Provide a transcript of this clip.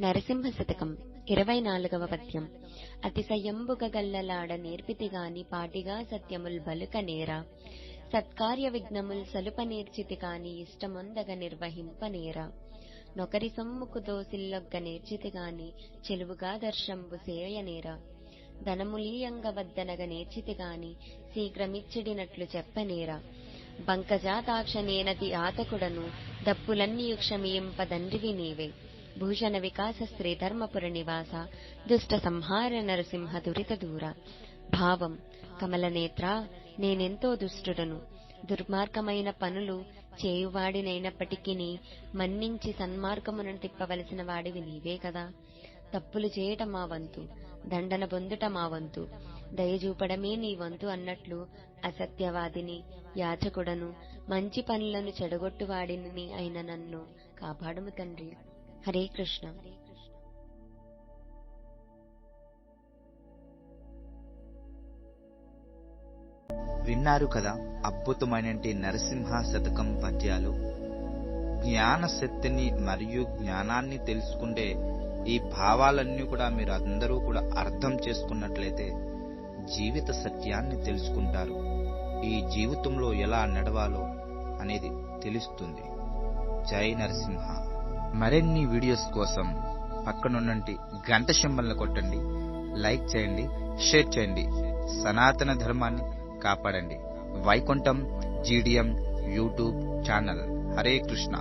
నరసింహ శతకం ఇరవై నాలుగవ పద్యం. అతిశయంబుగ గల్లలాడ నేర్పితిగాని పాటిగా సత్యముల్ బలుక నేరా. సత్కార్య విఘ్నముల్ సలుప నేర్చితి కాని ఇష్టమొందగ నిర్వహింపనేరా నొకరి సొమ్ముకు దోసిల్లొగ్గ నేర్చితి గాని చెలువుగా దర్శంబు సేయనేరా ధనములీయంగ వద్దనగ నేర్చితి గాని శీఘ్రమిచ్చిడినట్లు చెప్పనేరా బంకజాతాక్షనేనతి ఆతకుడను దప్పులన్నీ క్షమియింప నీవే. భూషణ వికాస శ్రీ ధర్మపుర నివాస దుష్ట సంహార నరసింహ దురిత దూర. భావం కమలనేత్ర నేనెంతో దుష్టుడను. దుర్మార్గమైన పనులు చేయువాడినైనప్పటికీ మన్నించి సన్మార్గమును తిప్పవలసిన వాడివి నీవే కదా. తప్పులు చేయట మా వంతు దండన పొందుట మా వంతు. దయచూపడమే నీ వంతు అన్నట్లు అసత్యవాదిని యాచకుడను మంచి పనులను చెడగొట్టువాడిని అయిన నన్ను కాపాడుము తండ్రి. హరే కృష్ణ. విన్నారు కదా అద్భుతమైన నరసింహ శతకం పద్యాలు. జ్ఞాన శక్తిని మరియు జ్ఞానాన్ని తెలుసుకుంటే ఈ భావాలన్నీ కూడా మీరు అందరూ కూడా అర్థం చేసుకున్నట్లయితే జీవిత సత్యాన్ని తెలుసుకుంటారు. ఈ జీవితంలో ఎలా నడవాలో అనేది తెలుస్తుంది. జై నరసింహ. మరిన్ని వీడియోస్ కోసం పక్కనున్నటి గంట సింబల్ని కొట్టండి లైక్ చేయండి షేర్ చేయండి. సనాతన ధర్మాన్ని కాపాడండి. Vaikuntham GDM YouTube channel. Hare Krishna.